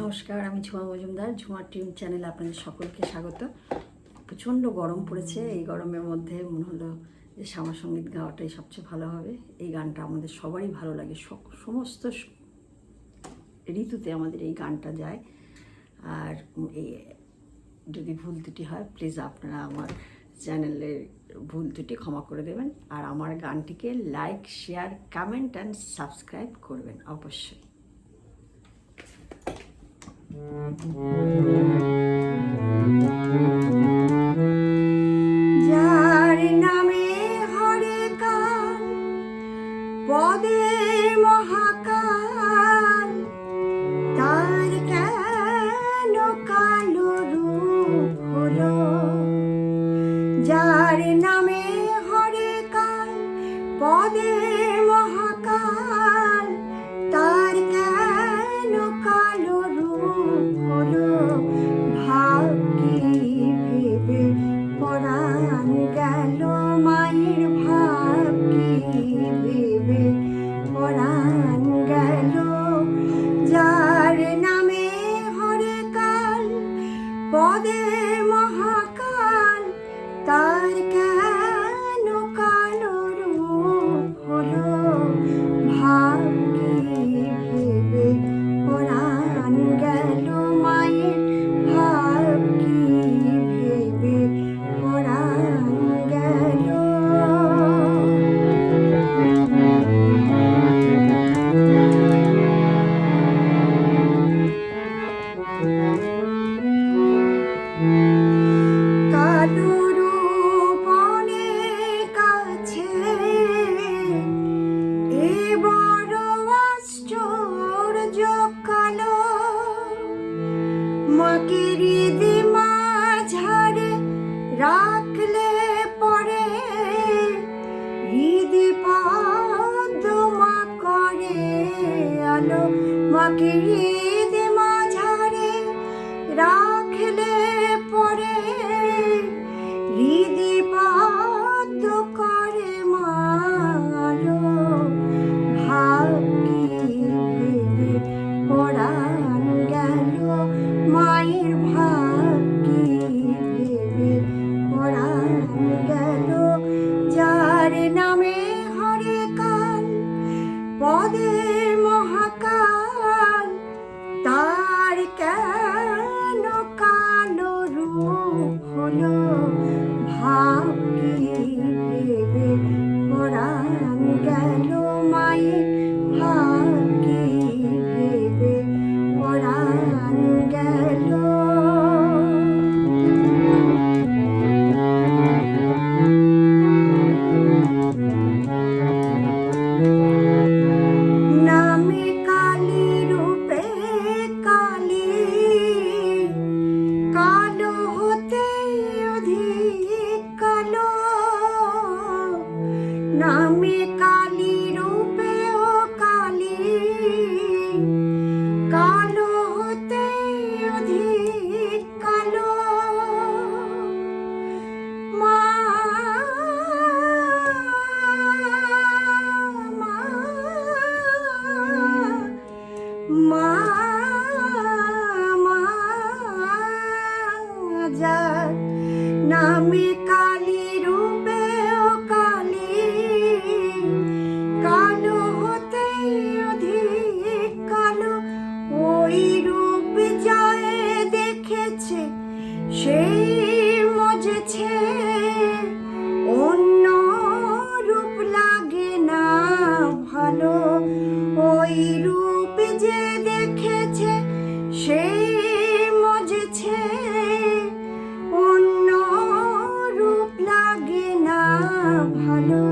নমস্কার, আমি ঝুমা মজুমদার, ঝুমা টিউন চ্যানেলে আপনাদের সকলকে স্বাগত। প্রচণ্ড গরম পড়েছে, এই গরমের মধ্যে মনে হলো যে শ্যামা সংগীত গাওয়াটাই সবচেয়ে ভালো হবে। এই গানটা আমাদের সবারই ভালো লাগে সমস্ত ঋতুতে আমাদের এই গানটা যায়। আর এই, যদি ভুল ত্রুটি হয় প্লিজ আপনারা আমার চ্যানেলের ভুল ত্রুটি ক্ষমা করে দেবেন। আর আমার গানটিকে like share comment and subscribe করবেন অবশ্যই। যার নামে হরে কাল, পদে মহাকাল, তার কেন কালো রূপ হলো? যার নামে হরে কাল, পদে মাকে হৃদি মাঝারে রাখলে পরে নামে সেই মজেছে, অন্য রূপ লাগে না ভালো। ওই রূপ যে দেখেছে সেই মজেছে, অন্য রূপ লাগে না ভালো।